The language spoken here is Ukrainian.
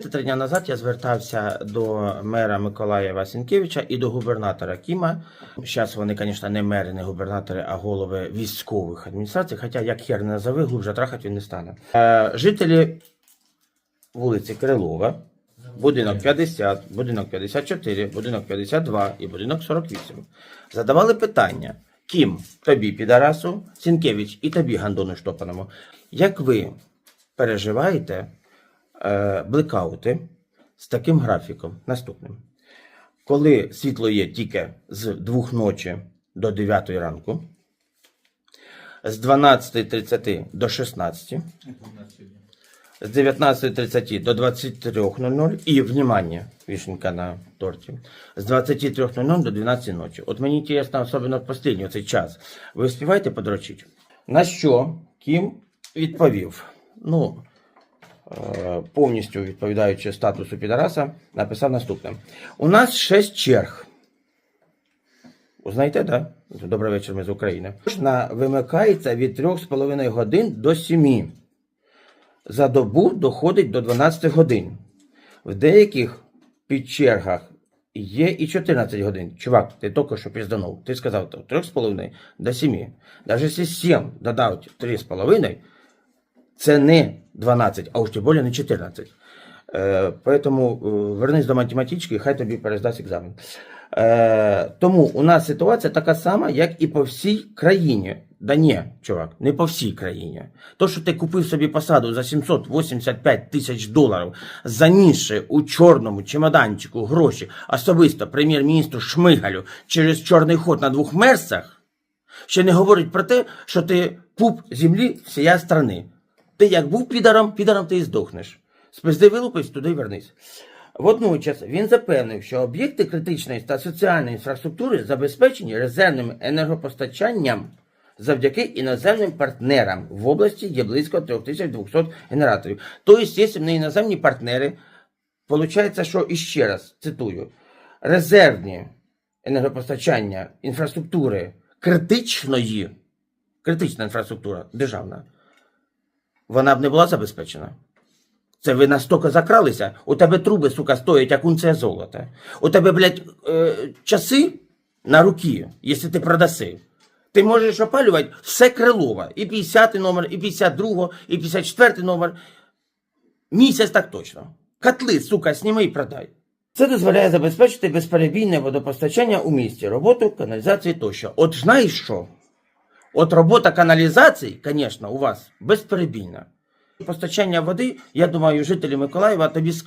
Три дня назад я звертався до мера Миколаєва Сінкевича і до губернатора Кіма. Зараз вони, звісно, не мери, не губернатори, а голови військових адміністрацій. Хоча як хер не назови, глубже трахати він не стане. Е, жителі вулиці Крилова, будинок 50, будинок 54, будинок 52 і будинок 48 задавали питання. Кім, тобі, підарасу, Сінкевич і тобі, Гандону Штопаному, як ви переживаєте блекаути з таким графіком наступним. Коли світло є тільки з 2 ночі до 9 ранку, з 12.30 до 16, з 19.30 до 23.00 і, внимание, вишенка на торті, з 23.00 до 12 ночі. От мені інтересно, особливо в останній цей час. Ви встигаєте подрочити? На що Кім відповів? Ну, е, повністю відповідаючи статусу підараса, написав наступне: У нас 6 черг. Узнаєте, да? Добрий вечір, ми з України. Кожна вимикається від 3,5 годин до 7. За добу доходить до 12 годин. В деяких підчергах є і 14 годин. Чувак, ти тільки що пізданув. Ти сказав 3,5 до 7. Навіть якщо 7 додав 3,5, це не 12, а уж тим більше не 14. Е, поэтому е, вернись до математички, хай тобі перездасть екзамен. Е, тому у нас ситуація така сама, як і по всій країні. Да ні, чувак, не по всій країні. То, що ти купив собі посаду за 785 тисяч доларів, занісши у чорному чемоданчику гроші особисто прем'єр-міністру Шмигалю через чорний ход на двох мерсах, ще не говорить про те, що ти пуп землі всія страни. Ти як був підаром, підаром ти і здохнеш. Спизди вилупись, туди вернись. Водночас він запевнив, що об'єкти критичної та соціальної інфраструктури забезпечені резервним енергопостачанням завдяки іноземним партнерам. В області є близько 3200 генераторів. Тобто, якщо не іноземні партнери, виходить, що іще раз цитую: резервні енергопостачання інфраструктури критичної, критична інфраструктура державна, вона б не була забезпечена. Це ви настільки закралися, у тебе труби, сука, стоять, як унція золота. У тебе, блядь, е, часи на руки, якщо ти продаси. Ти можеш опалювати все Крилова. І 50 номер, і 52, і 54 номер. Місяць так точно. Котли, сука, сніми і продай. Це дозволяє забезпечити безперебійне водопостачання у місті, роботу каналізації тощо. От знаєш що? От робота каналізації, звісно, у вас безперебійна. Постачання води, я думаю, жителі Миколаєва тобі скажуть.